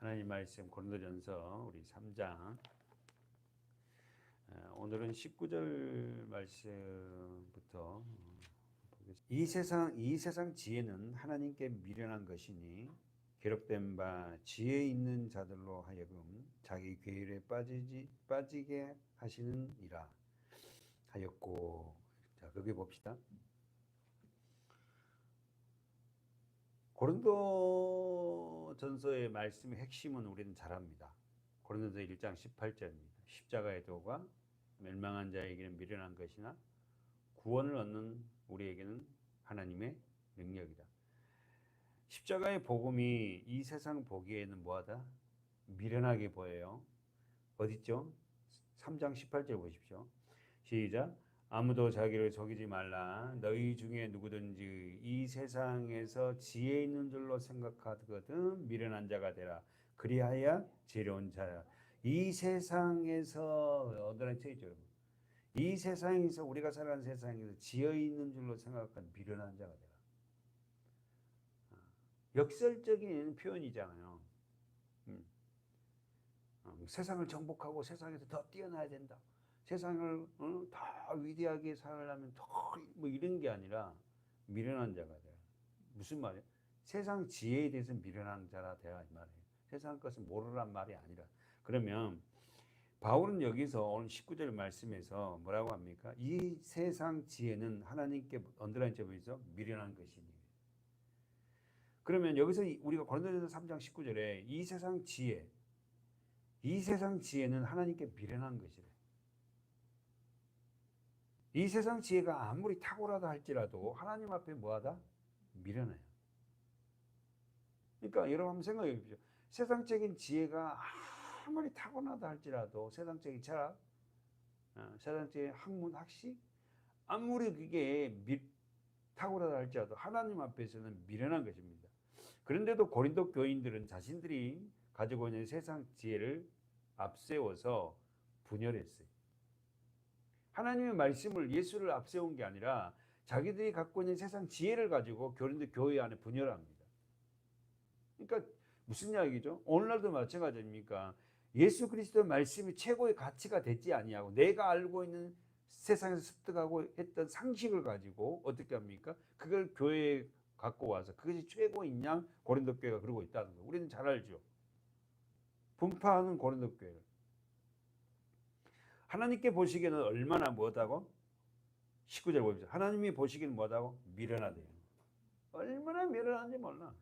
하나님 말씀 고린도전서 우리 3장 어, 오늘은 19절 말씀부터 보겠습니다. 이 세상 이 세상 지혜는 하나님께 미련한 것이니 기록된 바 지혜 있는 자들로 하여금 자기 괴율에 빠지지 빠지게 하시는이라 하였고 자 거기 봅시다. 고린도 전서의 말씀의 핵심은 우리는 잘 압니다. 고린도서 1장 18절입니다. 십자가의 도가 멸망한 자에게는 미련한 것이나 구원을 얻는 우리에게는 하나님의 능력이다. 십자가의 복음이 이 세상 보기에는 뭐하다? 미련하게 보여요. 어딨죠? 3장 18절 보십시오. 시작. 아무도 자기를 속이지 말라. 너희 중에 누구든지 이 세상에서 지혜 있는 줄로 생각하거든 미련한 자가 되라. 그리하여 지혜로운 자야. 이 세상에서 어디나 쳐있죠. 이 세상에서 우리가 살아가는 세상에서 지혜 있는 줄로 생각한 미련한 자가 되라. 역설적인 표현이잖아요. 음. 어, 세상을 정복하고 세상에서 더 뛰어나야 된다. 세상을 어, 더 위대하게 살려면 더뭐 이런 게 아니라 미련한 자가 돼. 무슨 말이야? 세상 지혜에 대해서 미련한 자라 되라 이 말이에요. 세상 것을 모르란 말이 아니라. 그러면 바울은 여기서 오늘 19절 말씀에서 뭐라고 합니까? 이 세상 지혜는 하나님께 언더라인 점에서 미련한 것이니. 그러면 여기서 우리가 고린도전서 3장 19절에 이 세상 지혜, 이 세상 지혜는 하나님께 미련한 것이래. 이 세상 지혜가 아무리 탁월하다 할지라도 하나님 앞에 뭐하다? 미련해요. 그러니까 여러분 한번 생각해 보십시오. 세상적인 지혜가 아무리 타고나다 할지라도 세상적인 철학, 어, 세상적인 학문, 학식 아무리 그게 미, 탁월하다 할지라도 하나님 앞에서는 미련한 것입니다. 그런데도 고린도 교인들은 자신들이 가지고 있는 세상 지혜를 앞세워서 분열했어요. 하나님의 말씀을 예수를 앞세운 게 아니라 자기들이 갖고 있는 세상 지혜를 가지고 교린도 교회 안에 분열합니다. 그러니까 무슨 이야기죠? 오늘날도 마찬가지입니까? 예수 그리스도의 말씀이 최고의 가치가 됐지 아니하고 내가 알고 있는 세상에서 습득하고 했던 상식을 가지고 어떻게 합니까? 그걸 교회에 갖고 와서 그것이 최고인 양 고린도 교회가 그러고 있다는 거. 우리는 잘 알죠. 분파하는 고린도 교회를. 하나님께 보시기에는 얼마나 뭐다고? 19절 보십시오. 하나님이 보시기에는 뭐다고? 미련하대요. 얼마나 미련한지 몰라.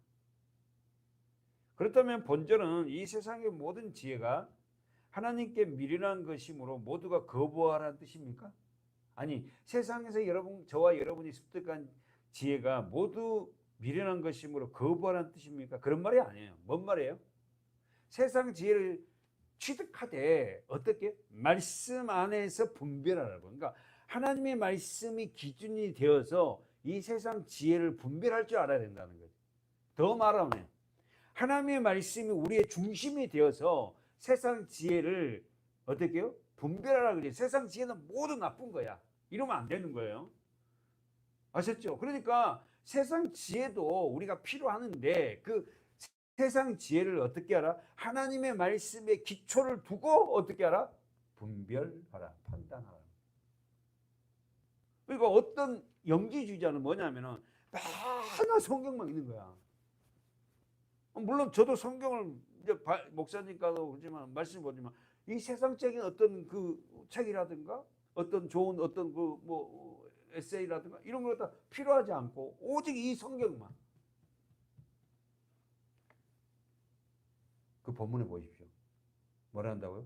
그렇다면 본절은 이 세상의 모든 지혜가 하나님께 미련한 것이므로 모두가 거부하라는 뜻입니까? 아니, 세상에서 여러분, 저와 여러분이 습득한 지혜가 모두 미련한 것이므로 거부하라는 뜻입니까? 그런 말이 아니에요. 뭔 말이에요? 세상 지혜를 취득하되 어떻게 말씀 안에서 분별하라고. 그러니까 하나님의 말씀이 기준이 되어서 이 세상 지혜를 분별할 줄 알아야 된다는 거죠. 더 말하면 하나님의 말씀이 우리의 중심이 되어서 세상 지혜를 어떻게 요? 분별하라 그래. 세상 지혜는 모두 나쁜 거야. 이러면 안 되는 거예요. 아셨죠? 그러니까 세상 지혜도 우리가 필요하는데 그 세상 지혜를 어떻게 하라? 하나님의 말씀에 기초를 두고 어떻게 하라? 분별하라, 판단하라. 그러니까 어떤 영지주의자는 뭐냐면은 맨날 성경만 읽는 거야. 물론 저도 성경을 이제 목사님과도 그렇지만 말씀 보지만 이 세상적인 어떤 그 책이라든가 어떤 좋은 어떤 그 뭐 에세이라든가 이런 거 다 필요하지 않고 오직 이 성경만 그 본문에 보십시오. 뭐라 한다고요?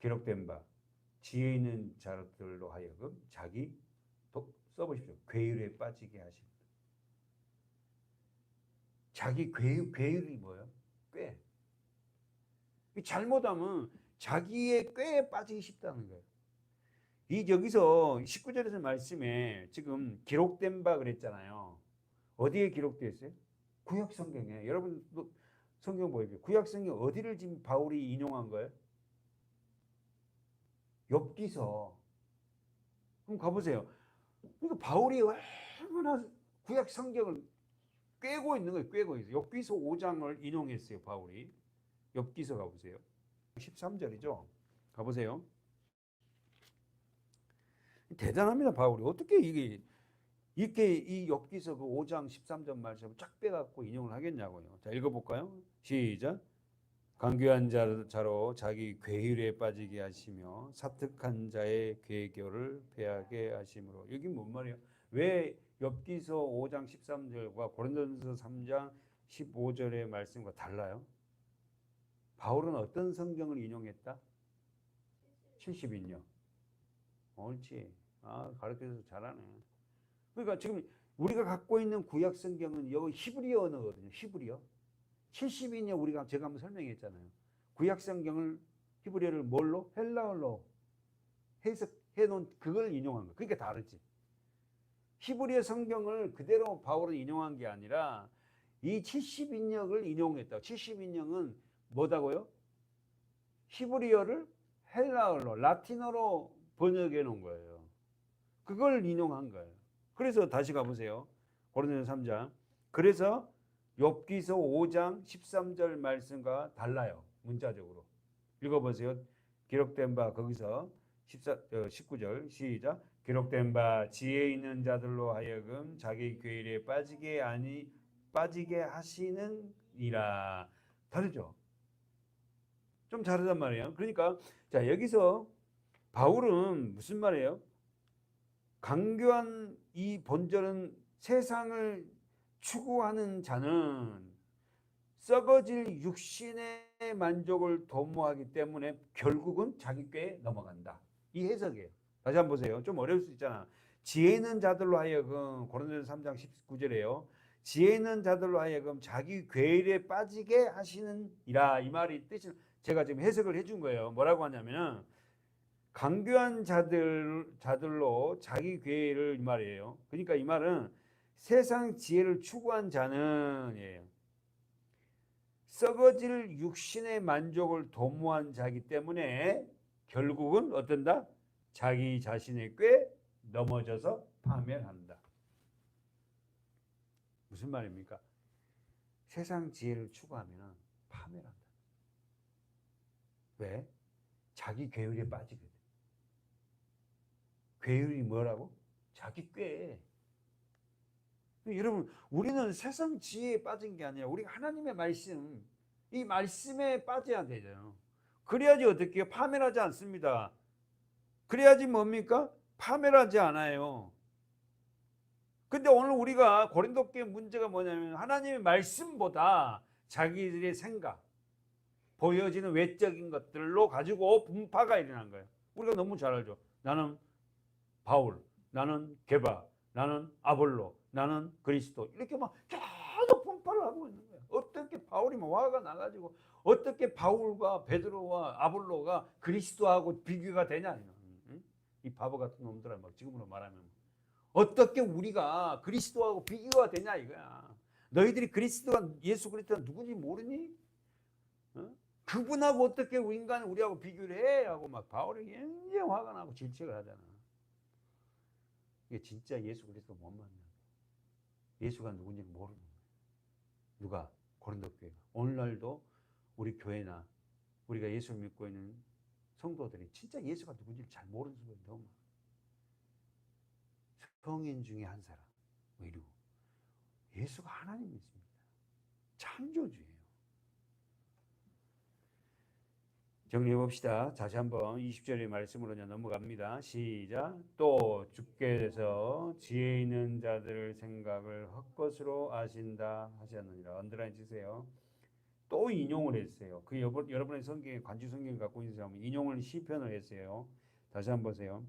기록된 바 지혜 있는 자들로 하여금 자기 써보십시오. 괴율에 빠지게 하십니다. 자기 괴, 괴율이 뭐예요? 꾀. 잘못하면 자기의 꾀에 빠지기 쉽다는 거예요. 이 여기서 19절에서 말씀에 지금 기록된 바 그랬잖아요. 어디에 기록되어 있어요? 구약 성경에. 여러분 성경 보십시오. 구약 성경 어디를 지금 바울이 인용한 거예요? 엽기서. 그럼 가보세요. 그러니까 바울이 얼마나 구약 성경을 꿰고 있는 거예요. 꿰고 있어요. 욥기서 5장을 인용했어요. 바울이. 욥기서 가보세요. 13절이죠. 가보세요. 대단합니다. 바울이 어떻게 이게 이렇게 이 엽기서 그 5장 13절 말씀을 쫙 빼갖고 인용을 하겠냐고요. 자 읽어볼까요? 시작. 강교한 자- 자로 자기 괴율에 빠지게 하시며 사특한 자의 괴교를 패하게 하심으로 여기 뭔 말이에요? 왜 엽기서 5장 13절과 고린도전서 3장 15절의 말씀과 달라요? 바울은 어떤 성경을 인용했다? 70인요. 옳지. 아 가르쳐서 잘하네. 그러니까 지금 우리가 갖고 있는 구약 성경은 여기 히브리어 언어거든요. 히브리어. 70인이 우리가 제가 한번 설명했잖아요. 구약 성경을 히브리어를 뭘로 헬라어로 해석해 놓은 그걸 인용한 거. 그러니까 다르지. 히브리어 성경을 그대로 바울은 인용한 게 아니라 이 70인역을 인용했다. 70인역은 뭐다고요? 히브리어를 헬라어로 라틴어로 번역해 놓은 거예요. 그걸 인용한 거예요. 그래서 다시 가보세요. 고린도서 3장. 그래서 욥기서 5장 13절 말씀과 달라요. 문자적으로. 읽어보세요. 기록된 바 거기서 14, 어, 19절 시작. 기록된 바 지혜 있는 자들로 하여금 자기 괴일에 빠지게 아니 빠지게 하시는 이라. 다르죠? 좀 다르단 말이에요. 그러니까 자 여기서 바울은 무슨 말이에요? 강교한 이 본절은 세상을 추구하는 자는 썩어질 육신의 만족을 도모하기 때문에 결국은 자기 꾀에 넘어간다. 이 해석이에요. 다시 한번 보세요. 좀 어려울 수 있잖아. 지혜 있는 자들로 하여금 고린도서 3장 19절에요. 지혜 있는 자들로 하여금 자기 괴일에 빠지게 하시는이라 이 말이 뜻이 제가 지금 해석을 해준 거예요. 뭐라고 하냐면은 강교한 자들 자들로 자기 괴를 이 말이에요. 그러니까 이 말은 세상 지혜를 추구한 자는 예요. 썩어질 육신의 만족을 도모한 자기 때문에 결국은 어떤다? 자기 자신의 꽤 넘어져서 파멸한다. 무슨 말입니까? 세상 지혜를 추구하면 파멸한다. 왜? 자기 괴율에 빠지거든. 괴율이 뭐라고? 자기 꾀. 여러분, 우리는 세상 지혜에 빠진 게 아니라 우리가 하나님의 말씀, 이 말씀에 빠져야 되죠. 그래야지 어떻게? 파멸하지 않습니다. 그래야지 뭡니까? 파멸하지 않아요. 근데 오늘 우리가 고린도교의 문제가 뭐냐면 하나님의 말씀보다 자기들의 생각, 보여지는 외적인 것들로 가지고 분파가 일어난 거예요. 우리가 너무 잘 알죠. 나는 바울, 나는 게바, 나는 아볼로, 나는 그리스도 이렇게 막 계속 분파를 하고 있는 거예요. 어떻게 바울이 막 화가 나가지고 어떻게 바울과 베드로와 아볼로가 그리스도하고 비교가 되냐 응? 이 바보 같은 놈들아 막 지금으로 말하면 어떻게 우리가 그리스도하고 비교가 되냐 이거야. 너희들이 그리스도가 예수 그리스도가 누군지 모르니? 어? 그분하고 어떻게 인간 우리하고 비교를 해? 하고 막 바울이 굉장히 화가 나고 질책을 하잖아. 이게 진짜 예수 그리스도 못 만나. 예수가 누군지 모르는 거야. 누가? 고린도 교회가. 오늘날도 우리 교회나 우리가 예수를 믿고 있는 성도들이 진짜 예수가 누군지 잘 모르는 사람이 너무 많아. 성인 중에 한 사람. 뭐 이러고. 예수가 하나님이십니다. 창조주예요. 정리해 봅시다. 다시 한번 20절의 말씀으로 넘어갑니다. 시작. 또 주께서 지혜 있는 자들 생각을 헛것으로 아신다 하셨느니라. 언더라인 치세요. 또 인용을 했어요. 그 여러- 여러분의 성경에 관주 성경 갖고 있는 사람은 인용을 시편을 했어요. 다시 한번 보세요.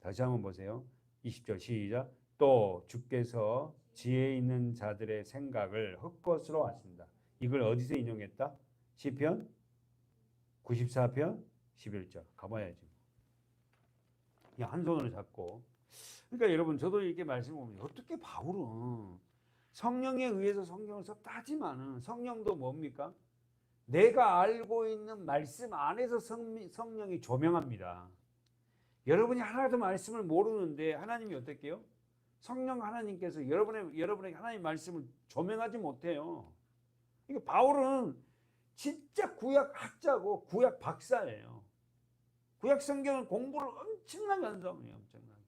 다시 한번 보세요. 20절 시작. 또 주께서 지혜 있는 자들의 생각을 헛것으로 하신다. 이걸 어디서 인용했다? 시편 94편 11절 가봐야지. 한 손으로 잡고. 그러니까 여러분 저도 이렇게 말씀을 보면 어떻게 바울은 성령에 의해서 성경을 썼다 하지만은 성령도 뭡니까? 내가 알고 있는 말씀 안에서 성, 성령이 조명합니다. 여러분이 하나도 말씀을 모르는데 하나님이 어떻게 해요? 성령 하나님께서 여러분의 여러분에게 하나님 말씀을 조명하지 못해요. 이게 바울은 진짜 구약 학자고 구약 박사예요. 구약 성경은 공부를 엄청나게 한 사람이에요. 엄청나게.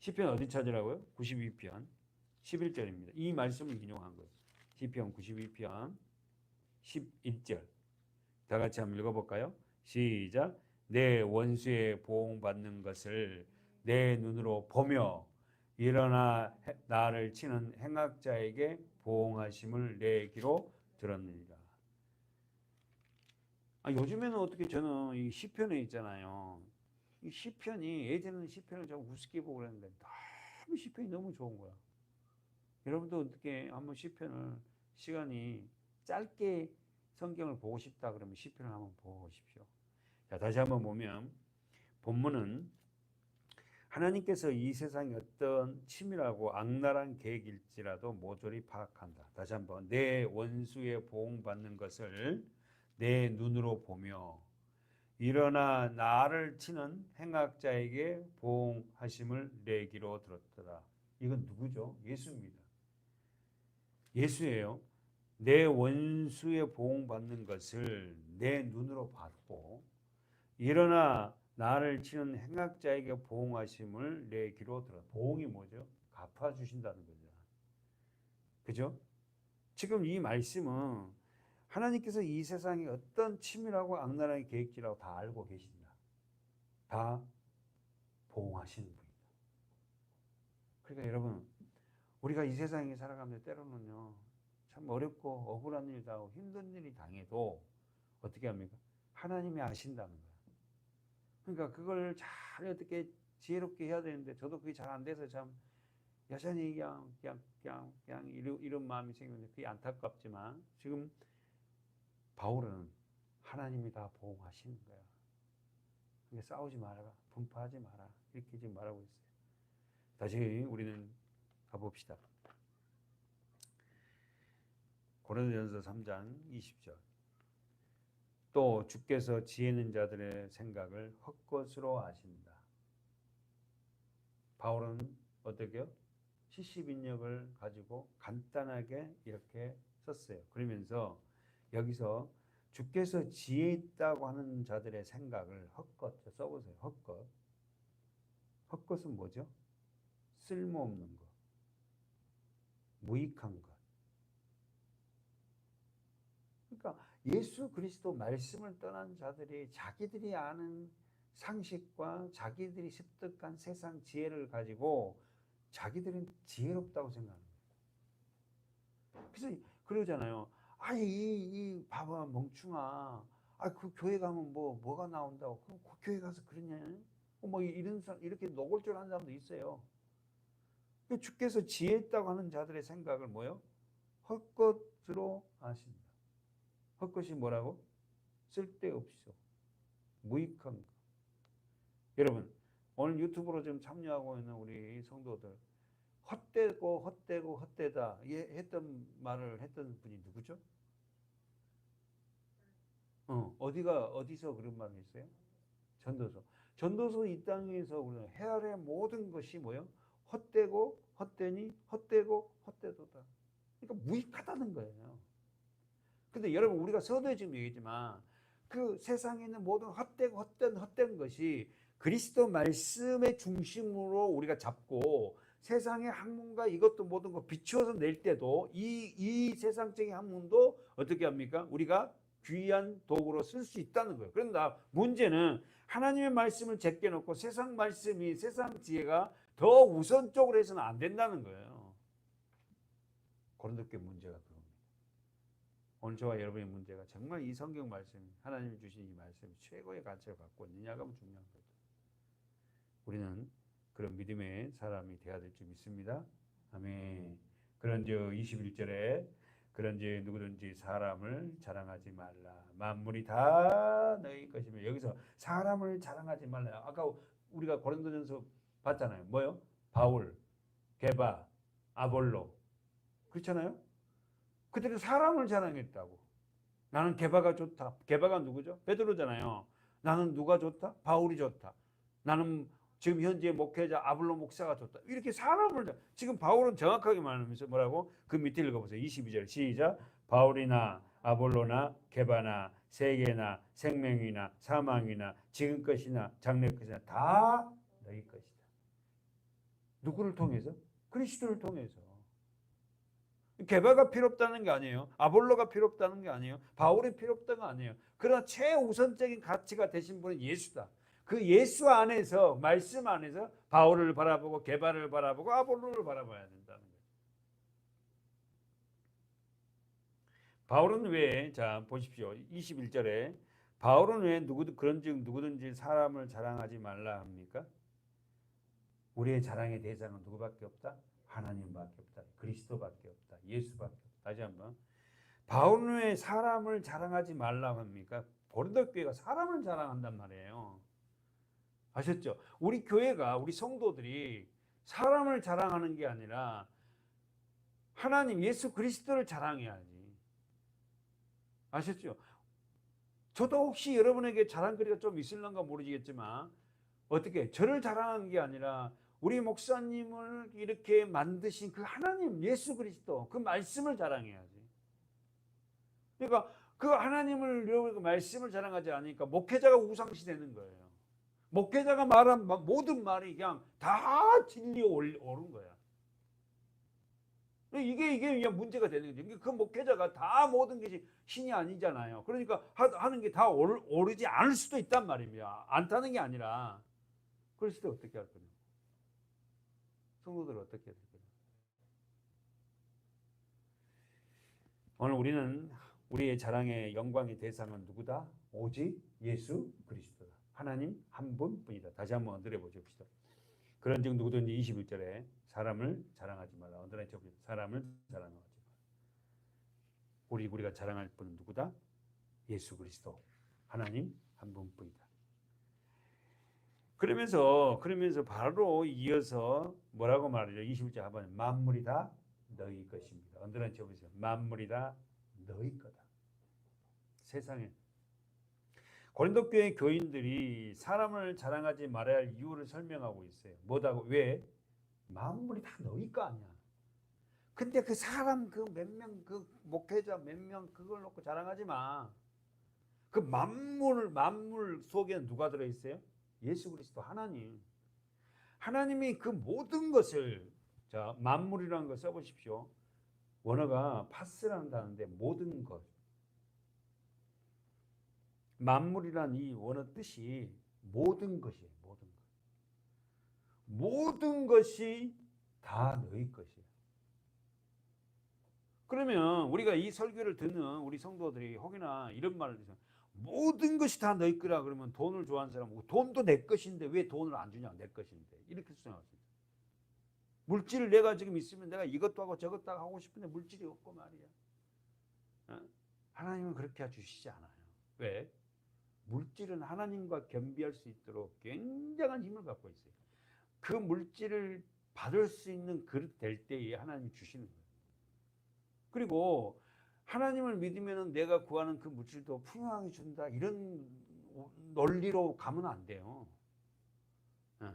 시편 어디 찾으라고요? 92편 11절입니다. 이 말씀을 인용한 거예요. 시편 92편 11절. 다 같이 한번 읽어볼까요? 시작. 내 원수의 보응받는 것을 내 눈으로 보며 일어나 해- 나를 치는 행악자에게 보응하심을 내 귀로 들었느니라. 아, 요즘에는 어떻게 저는 이 시편에 있잖아요. 이 시편이 예전에는 시편을 좀 우습게 보고 그랬는데 너무 시편이 너무 좋은 거야. 여러분도 어떻게 한번 시편을 시간이 짧게 성경을 보고 싶다 그러면 시편을 한번 보고 오십시오. 자, 다시 한번 보면 본문은 하나님께서 이 세상이 어떤 치밀하고 악랄한 계획일지라도 모조리 파악한다. 다시 한번 내 원수의 보응받는 것을 내 눈으로 보며 일어나 나를 치는 행악자에게 보응하심을 내기로 들었더라. 이건 누구죠? 예수입니다. 예수예요. 내 원수의 보응받는 것을 내 눈으로 봤고 일어나 나를 치는 행악자에게 보응하심을 내 귀로 들어. 보응이 뭐죠? 갚아 주신다는 거죠. 그죠? 지금 이 말씀은 하나님께서 이 세상에 어떤 치밀하고 악랄한 계획지라고 다 알고 계신다. 다 보응하시는 분이다. 그러니까 여러분, 우리가 이 세상에 살아가면서 때로는요, 참 어렵고 억울한 일이 고 힘든 일이 당해도 어떻게 합니까? 하나님이 아신다는 거예요. 그러니까 그걸 잘 어떻게 지혜롭게 해야 되는데 저도 그게 잘 안 돼서 참 여전히 그냥 그냥 그냥 그냥 이런, 이런 마음이 생기는데 그게 안타깝지만 지금 바울은 하나님이 다 보호하시는 거야. 그러니까 싸우지 마라, 분파하지 마라 이렇게 지금 말하고 있어요. 다시 우리는 가봅시다. 고린도전서 3장 20절. 또 주께서 지혜 있는 자들의 생각을 헛것으로 아신다. 바울은 어떻게요? 70인력을 가지고 간단하게 이렇게 썼어요. 그러면서 여기서 주께서 지혜 있다고 하는 자들의 생각을 헛것 써보세요. 헛것. 헛것은 뭐죠? 쓸모없는 것, 무익한 것. 그러니까 예수 그리스도 말씀을 떠난 자들이 자기들이 아는 상식과 자기들이 습득한 세상 지혜를 가지고 자기들은 지혜롭다고 생각합니다. 그래서 그러잖아요. 아니 이, 이 봐봐 멍충아. 아 그 교회 가면 뭐 뭐가 나온다고? 그, 그 교회 가서 그러냐? 뭐 이런 이렇게 노골적하는 사람도 있어요. 그 주께서 지혜 있다고 하는 자들의 생각을 뭐요? 헛것으로 아신다. 헛것이 뭐라고? 쓸데없어. 무익한 거. 여러분, 오늘 유튜브로 지금 참여하고 있는 우리 성도들, 헛되고 헛되고 헛되다 예, 했던 말을 했던 분이 누구죠? 어, 어디가 어디서 그런 말을 했어요? 전도서. 전도서 이 땅에서 우리는 헤아려 모든 것이 뭐요? 헛되고 헛되니 헛되고 헛되도다. 그러니까 무익하다는 거예요. 근데 여러분 우리가 서두에 지금 얘기했지만 그 세상에 있는 모든 헛되고 헛된 헛된 것이 그리스도 말씀의 중심으로 우리가 잡고 세상의 학문과 이것도 모든 거 비추어서 낼 때도 이, 이 세상적인 학문도 어떻게 합니까? 우리가 귀한 도구로 쓸 수 있다는 거예요. 그런데 문제는 하나님의 말씀을 제껴놓고 세상 말씀이 세상 지혜가 더 우선적으로 해서는 안 된다는 거예요. 고린도교 문제가 그겁니다. 오늘 저와 여러분의 문제가 정말 이 성경 말씀, 하나님이 주신 이 말씀이 최고의 가치를 갖고 있느냐가 중요한 거죠. 우리는 그런 믿음의 사람이 되어야 될 줄 믿습니다. 아멘. 그런즉 21절에 그런지 누구든지 사람을 자랑하지 말라. 만물이 다 너희 것이며 여기서 사람을 자랑하지 말라. 아까 우리가 고린도전서 봤잖아요. 뭐요? 바울, 게바, 아볼로. 그렇잖아요? 그들은 사람을 자랑했다고. 나는 게바가 좋다. 게바가 누구죠? 베드로잖아요. 나는 누가 좋다? 바울이 좋다. 나는 지금 현재 목회자 아블로 목사가 좋다. 이렇게 사람을 다- 지금 바울은 정확하게 말하면서 뭐라고 그 밑에 읽어보세요. 22절 시작. 바울이나 아볼로나 게바나 세계나 생명이나 사망이나 지금 것이나 장래 것이나 다 너희 것이다. 누구를 통해서? 그리스도를 통해서. 게바가 필요 없다는 게 아니에요. 아볼로가 필요 없다는 게 아니에요. 바울이 필요 없다는 거 아니에요. 그러나 최우선적인 가치가 되신 분은 예수다. 그 예수 안에서 말씀 안에서 바울을 바라보고 게바를 바라보고 아볼로를 바라봐야 된다는 거예요. 바울은 왜, 자, 보십시오. 21절에 바울은 왜 누구든 그런즉 누구든지 사람을 자랑하지 말라 합니까? 우리의 자랑의 대상은 누구밖에 없다? 하나님밖에 없다. 그리스도밖에 없다. 예수밖에 없다. 다시 한번. 바울은 왜 사람을 자랑하지 말라 합니까? 고린도 교회가 사람을 자랑한단 말이에요. 아셨죠? 우리 교회가 우리 성도들이 사람을 자랑하는 게 아니라 하나님 예수 그리스도를 자랑해야지. 아셨죠? 저도 혹시 여러분에게 자랑거리가 좀 있을런가 모르겠지만 어떻게 저를 자랑한 게 아니라 우리 목사님을 이렇게 만드신 그 하나님 예수 그리스도 그 말씀을 자랑해야지. 그러니까 그 하나님을 그 말씀을 자랑하지 않으니까 목회자가 우상시 되는 거예요. 목회자가 말한 마- 모든 말이 그냥 다 진리에 올- 오른 거야. 이게 이게 그냥 문제가 되는 거죠. 그 목회자가 다 모든 것이 신이 아니잖아요. 그러니까 하- 하는 게 다 오르지 않을 수도 있단 말입니다. 않다는 게 아니라 그랬을 때 어떻게 할 거냐? 성도들 어떻게 할 거냐? 오늘 우리는 우리의 자랑의 영광의 대상은 누구다? 오직 예수 그리스도다. 하나님 한 분뿐이다. 다시 한번 얹어 보십시다. 그런 즉 누구든지 21절에 사람을 자랑하지 말라. 언더라인 쳐보세요. 사람을 자랑하지 말라. 우리 우리가 자랑할 분은 누구다? 예수 그리스도. 하나님 한 분뿐이다. 그러면서 그러면서 바로 이어서 뭐라고 말하죠? 21절 하반에 만물이 다 너희 것입니다. 언더라인 쳐보세요. 만물이 다 너희 거다. 세상에 고린도 교회 교인들이 사람을 자랑하지 말아야 할 이유를 설명하고 있어요. 뭐다고 왜? 만물이 다 너희 거 아니야. 근데 그 사람 그 몇 명 그 목회자 몇 명 그걸 놓고 자랑하지 마. 그 만물 만물 속에는 누가 들어 있어요? 예수 그리스도 하나님. 하나님이 그 모든 것을 자 만물이라는 거 써보십시오. 원어가 단어인데 모든 것. 만물이란 이 원어 뜻이 모든 것이에요. 모든 것. 모든 것이 다 너희 것이에요. 그러면 우리가 이 설교를 듣는 우리 성도들이 혹여나 이런 말을 해서 모든 것이 다 너희 거라 그러면 돈을 좋아하는 사람은 돈도 내 것인데 왜 돈을 안 주냐 내 것인데 이렇게 있어요. 물질을 내가 지금 있으면 내가 이것도 하고 저것도 하고 싶은데 물질이 없고 말이야. 어? 하나님은 그렇게 주시지 않아요. 왜? 물질은 하나님과 겸비할 수 있도록 굉장한 힘을 갖고 있어요. 그 물질을 받을 수 있는 그릇 될 때에 하나님이 주시는 거예요. 그리고 하나님을 믿으면 내가 구하는 그 물질도 풍요하게 준다 이런 논리로 가면 안 돼요. 예.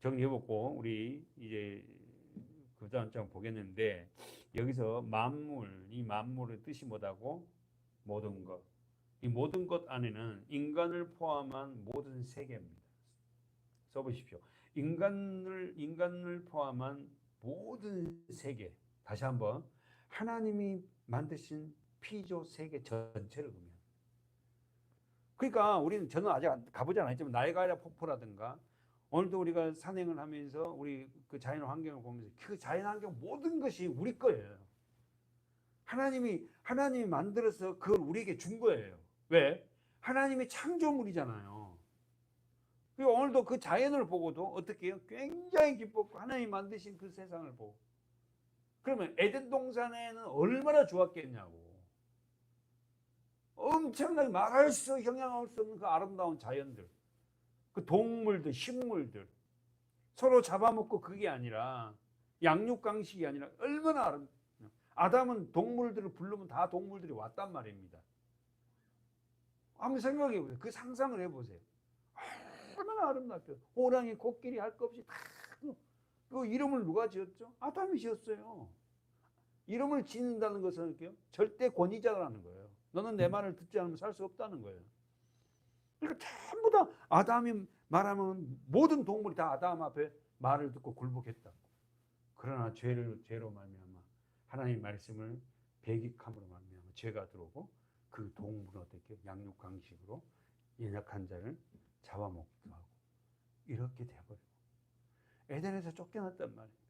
정리해보고 우리 이제 그 다음 장 보겠는데 여기서 만물 이 만물의 뜻이 뭐다고 모든 것. 이 모든 것 안에는 인간을 포함한 모든 세계입니다. 써보십시오. 인간을 인간을 포함한 모든 세계. 다시 한번 하나님이 만드신 피조 세계 전체를 보면. 그러니까 우리는 저는 아직 가보지 않았지만 나이가라 폭포라든가 오늘도 우리가 산행을 하면서 우리 그 자연 환경을 보면서 그 자연 환경 모든 것이 우리 거예요. 하나님이 하나님이 만들어서 그걸 우리에게 준 거예요. 왜? 하나님의 창조물이잖아요. 그리고 오늘도 그 자연을 보고도 어떻게 해요? 굉장히 기뻤고 하나님이 만드신 그 세상을 보고. 그러면 에덴 동산에는 얼마나 좋았겠냐고. 엄청나게 말할 수 형용할 수 없는 그 아름다운 자연들. 그 동물들, 식물들 서로 잡아먹고 그게 아니라 양육강식이 아니라 얼마나 아름. 아담은 동물들을 부르면 다 동물들이 왔단 말입니다. 한번 생각해 보세요. 그 상상을 해 보세요. 얼마나 아름답죠. 호랑이, 코끼리 할 것 없이 다. 그 이름을 누가 지었죠? 아담이 지었어요. 이름을 짓는다는 것은. 절대 권위자라는 거예요. 너는 내 말을 듣지 않으면 살 수 없다는 거예요. 그러니까 전부 다 아담이 말하면 모든 동물이 다 아담 앞에 말을 듣고 굴복했다. 그러나 죄를 죄로 말미암아 하나님 말씀을 배격함으로 말미암아 죄가 들어오고 그 동물은 어떻게 양육 강식으로 연약한 자를 잡아먹기도 하고 이렇게 돼버리고 에덴에서 쫓겨났단 말입니다.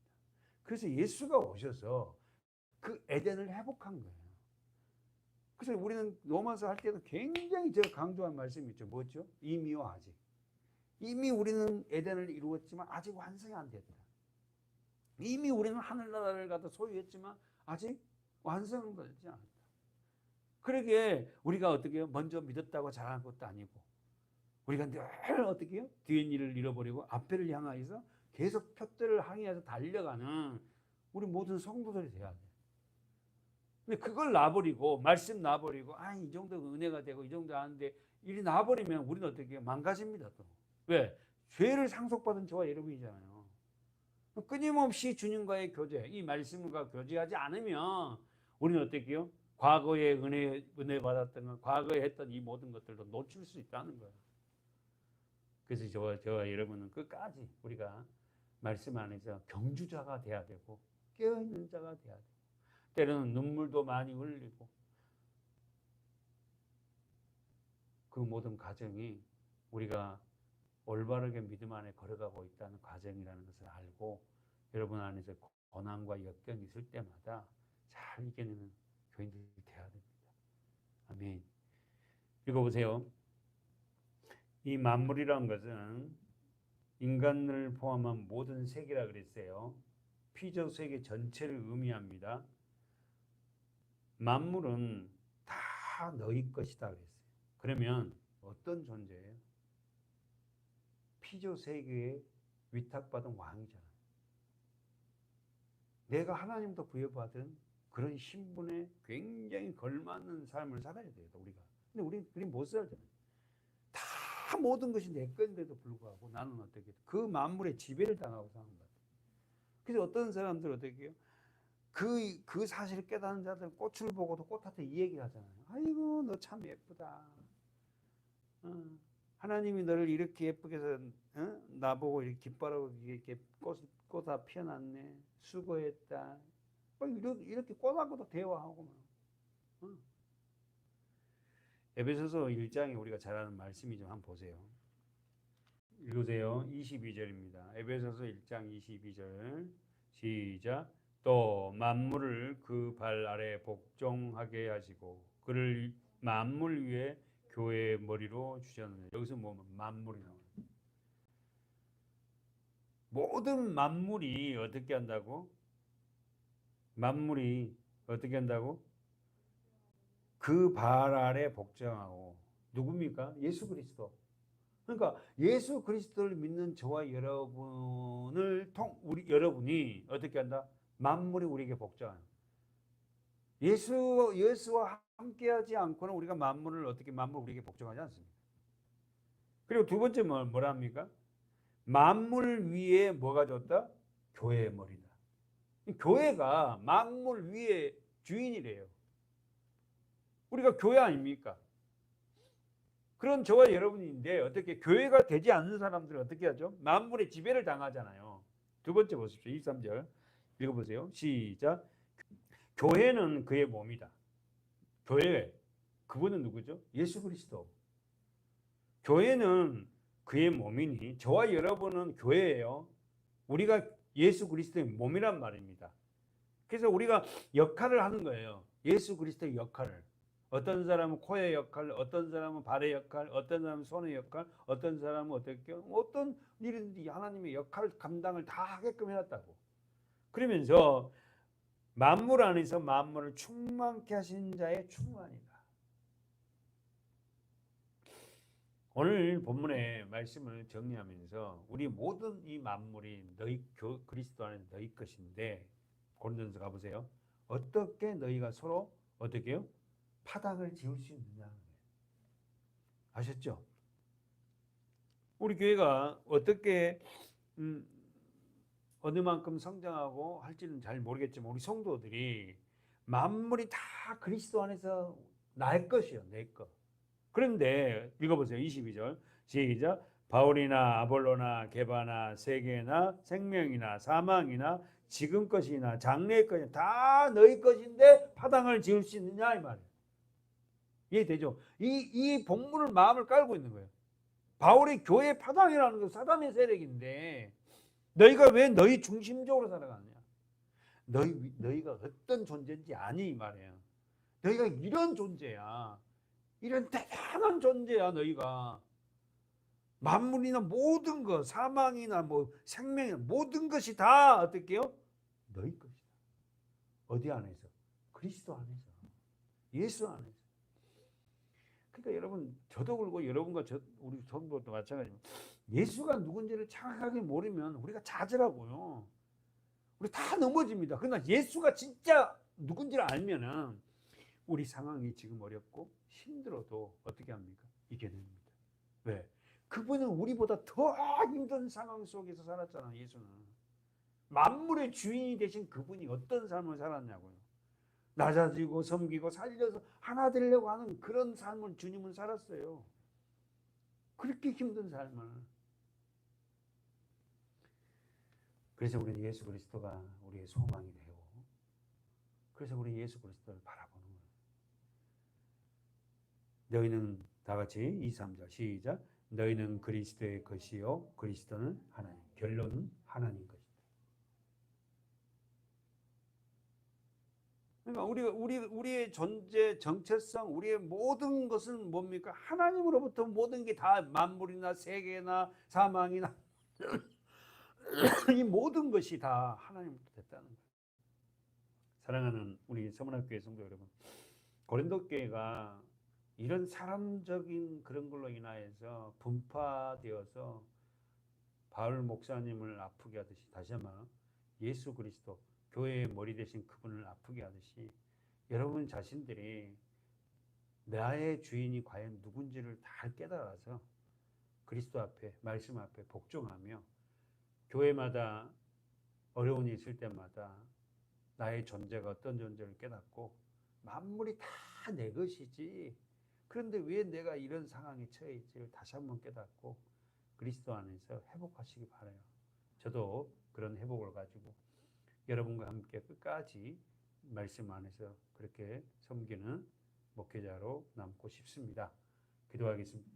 그래서 예수가 오셔서 그 에덴을 회복한 거예요. 그래서 우리는 로마서 할 때도 굉장히 제가 강조한 말씀이 있죠. 뭐죠? 이미와 아직. 이미 우리는 에덴을 이루었지만 아직 완성이 안 됐다. 이미 우리는 하늘나라를 갖다 소유했지만 아직 완성은 되지 않았다. 그러기에 우리가 어떻게 해요? 먼저 믿었다고 잘하는 것도 아니고 우리가 늘 어떻게 해요? 뒤에 일을 잃어버리고 앞에를 향하여서 계속 표대를 향해서 달려가는 우리 모든 성도들이 돼야 돼. 근데 그걸 놔버리고 말씀 놔버리고 아 이 정도 은혜가 되고 이 정도 하는데 일이 놔버리면 우리는 어떻게? 망가집니다 또. 왜? 죄를 상속받은 저와 여러분이잖아요. 끊임없이 주님과의 교제, 이 말씀과 교제하지 않으면 우리는 어떻게 해요? 과거에 은혜, 은혜 받았던 것, 과거에 했던 이 모든 것들도 놓칠 수 있다는 거예요. 그래서 저와, 저와 여러분은 끝까지 우리가 말씀 안에서 경주자가 돼야 되고, 깨어있는 자가 돼야 되고, 때로는 눈물도 많이 흘리고, 그 모든 과정이 우리가 올바르게 믿음 안에 걸어가고 있다는 과정이라는 것을 알고 여러분 안에서 고난과 역경이 있을 때마다 잘 이겨내는 교인들이 되어야 됩니다. 아멘. 읽어보세요. 이 만물이란 것은 인간을 포함한 모든 세계라 그랬어요. 피조 세계 전체를 의미합니다. 만물은 다 너희 것이다 그랬어요. 그러면 어떤 존재예요? 피조 세계에 위탁받은 왕이잖아요. 내가 하나님도 부여받은 그런 신분에 굉장히 걸맞는 삶을 살아야 돼요, 우리가. 근데 우리 우리 못 살잖아요. 다 모든 것이 내 건데도 불구하고 나는 어떻게 그 만물의 지배를 당하고 사는 것 같아요. 그래서 어떤 사람들 어떻게 해요? 그, 그 사실을 깨닫는 자들 꽃을 보고도 꽃한테 이 얘기를 하잖아요. 아이고, 너 참 예쁘다. 어. 하나님이 너를 이렇게 예쁘게 어? 나보고 이렇게 깃바라고 이렇게 꽃, 꽃아 피어났네 수고했다 막 이렇게, 이렇게 꽃하고도 대화하고 막. 어. 에베소서 1장에 우리가 잘 아는 말씀이 좀 한번 보세요 읽으세요 22절입니다 에베소서 1장 22절 시작 또 만물을 그 발 아래 복종하게 하시고 그를 만물 위에 교회의 머리로 주셨느냐. 여기서 뭐 만물이 나와요. 모든 만물이 어떻게 한다고? 만물이 어떻게 한다고? 그 발 아래 복종하고 누굽니까? 예수 그리스도. 그러니까 예수 그리스도를 믿는 저와 여러분을 통 우리 여러분이 어떻게 한다? 만물이 우리에게 복종하는. 예수 예수와 함께하지 않고는 우리가 만물을 어떻게 만물 우리에게 복종하지 않습니다. 그리고 두 번째 뭐 뭐랍니까? 만물 위에 뭐가 줬다? 교회의 머리다. 교회가 만물 위에 주인이래요. 우리가 교회 아닙니까? 그런 저와 여러분인데 어떻게 교회가 되지 않는 사람들은 어떻게 하죠? 만물의 지배를 당하잖아요. 두 번째 보십시오. 23절 읽어보세요. 시작. 교회는 그의 몸이다. 교회 그분은 누구죠? 예수 그리스도. 교회는 그의 몸이니 저와 여러분은 교회예요. 우리가 예수 그리스도의 몸이란 말입니다. 그래서 우리가 역할을 하는 거예요. 예수 그리스도의 역할을. 어떤 사람은 코의 역할, 어떤 사람은 발의 역할, 어떤 사람은 손의 역할, 어떤 사람은 어떻게 어떤 일이든지 하나님의 역할 감당을 다 하게끔 해놨다고. 그러면서 만물 안에서 만물을 충만케 하신 자의 충만이다. 오늘 본문의 말씀을 정리하면서 우리 모든 이 만물이 너희 교, 그리스도 안에 너희 것인데 고린도서 가보세요. 어떻게 너희가 서로 어떻게요? 파당을 지을 수 있느냐. 아셨죠? 우리 교회가 어떻게 음, 어느 만큼 성장하고 할지는 잘 모르겠지만 우리 성도들이 만물이 다 그리스도 안에서 날 것이요, 내 것. 그런데 읽어보세요. 22절 시작. 바울이나 아볼로나 게바나 세계나 생명이나 사망이나 지금 것이나 장래의 것이나 다 너희 것인데 파당을 지을 수 있느냐 이 말이에요. 이해되죠? 이, 이 본문을 마음을 깔고 있는 거예요. 바울이 교회 파당이라는 건 사단의 세력인데 너희가 왜 너희 중심적으로 살아가느냐? 너희 너희가 어떤 존재인지 아니 이 말이에요. 너희가 이런 존재야. 이런 대단한 존재야 너희가. 만물이나 모든 것, 사망이나 뭐 생명이나 모든 것이 다 어떻게요? 너희 것이다. 어디 안에서? 그리스도 안에서. 예수 안에서. 그러니까 여러분 저도 그렇고 여러분과 저 우리 성도도 마찬가지로 예수가 누군지를 정확하게 모르면 우리가 좌절하고요. 우리 다 넘어집니다. 그러나 예수가 진짜 누군지를 알면은 우리 상황이 지금 어렵고 힘들어도 어떻게 합니까? 이겨냅니다. 왜? 그분은 우리보다 더 힘든 상황 속에서 살았잖아, 예수는. 만물의 주인이 되신 그분이 어떤 삶을 살았냐고요. 낮아지고 섬기고 살려서 하나 되려고 하는 그런 삶을 주님은 살았어요. 그렇게 힘든 삶을. 그래서 우리는 예수 그리스도가 우리의 소망이 되고, 그래서 우리 예수 그리스도를 바라보는 거예요. 너희는 다 같이 2, 3절 시작. 너희는 그리스도의 것이요 그리스도는 하나님. 결론은 하나님 것이다. 그러니까 우리 우리 우리의 존재 정체성, 우리의 모든 것은 뭡니까? 하나님으로부터 모든 게 다 만물이나 세계나 사망이나 이 모든 것이 다 하나님으로부터 됐다는 거예요. 사랑하는 우리 서문학교의 성도 여러분, 고린도 교회가 이런 사람적인 그런 걸로 인하여서 분파되어서 바울 목사님을 아프게 하듯이 다시 한번 예수 그리스도 교회의 머리 대신 그분을 아프게 하듯이 여러분 자신들이 나의 주인이 과연 누군지를 잘 깨달아서 그리스도 앞에 말씀 앞에 복종하며 교회마다 어려운 일이 있을 때마다 나의 존재가 어떤 존재를 깨닫고 만물이 다 내 것이지 그런데 왜 내가 이런 상황에 처해 있지를 다시 한번 깨닫고 그리스도 안에서 회복하시기 바라요. 저도 그런 회복을 가지고 여러분과 함께 끝까지 말씀 안에서 그렇게 섬기는 목회자로 남고 싶습니다. 기도하겠습니다.